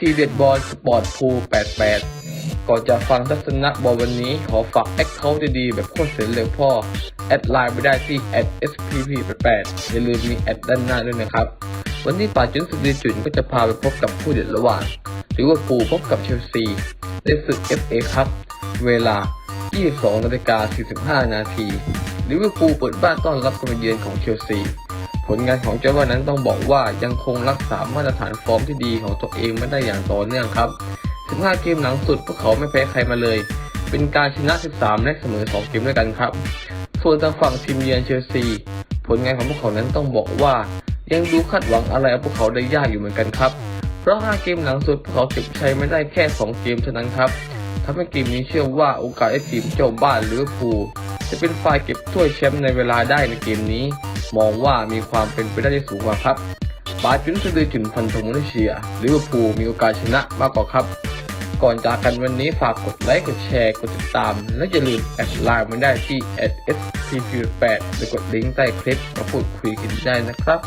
ทีเด็ดบอลสปอร์ตพู88 ก่อนจะฟังทัศนะบอลวันนี้ขอฝากแอคเคาท์ดีๆแบบโคตรเสร็จเร็วพ่อ แอดไลน์ไปได้ที่แอด spp88 อย่าลืมมีแอดด้านหน้าด้วยนะครับ วันนี้ป่าจุนสุดดีจุนก็จะพาไปพบกับผู้เด็ดระหว่างลิเวอร์พูลพบกับเชลซีในศึก FA ครับ เวลา 22นาฬิกา45 นาทีลิเวอร์พูลเปิดบ้านต้อนรับการมเยือนของเชลซี ผลงานของเจ้าว่านั้นต้องบอกว่ายังคงรักษามาตรฐานฟอร์มที่ดีของตัวเองไม่ได้อย่างต่อเนื่องครับ 15 เกมหลังสุดพวกเขาไม่แพ้ใครมาเลย เป็นการชนะ 13 และเสมอ 2 เกมด้วยกันครับ ส่วนทางฝั่งทีมเยือนเชลซี ผลงานของพวกเขานั้นต้องบอกว่า ยังดูคาดหวังอะไรพวกเขาได้ยากอยู่เหมือนกันครับ เพราะ 5 เกมหลังสุดพวกเขาเก็บชัยไม่ได้แค่ 2 เกมเท่านั้นครับทำให้เกมนี้เชื่อว่าโอกาสไอ้ทีมเจ้าบ้านลิเวอร์พูลจะเป็นฝ่ายเก็บถ้วยแชมป์ในเวลาได้ในเกมนี้ มองว่ามีความเป็นไปได้ที่สูงกว่าครับบาจุนสะดือจุนพันธงมนุษยาลิเวอร์พูลมีโอกาสชนะมากกว่าครับ ก่อนจากกันวันนี้ฝากกดไลค์กดแชร์กดติดตาม และอย่าลืมแอดไลน์มาได้ที่ @spp8 หรือกดลิงก์ใต้คลิปมาพูดคุยกันได้นะครับ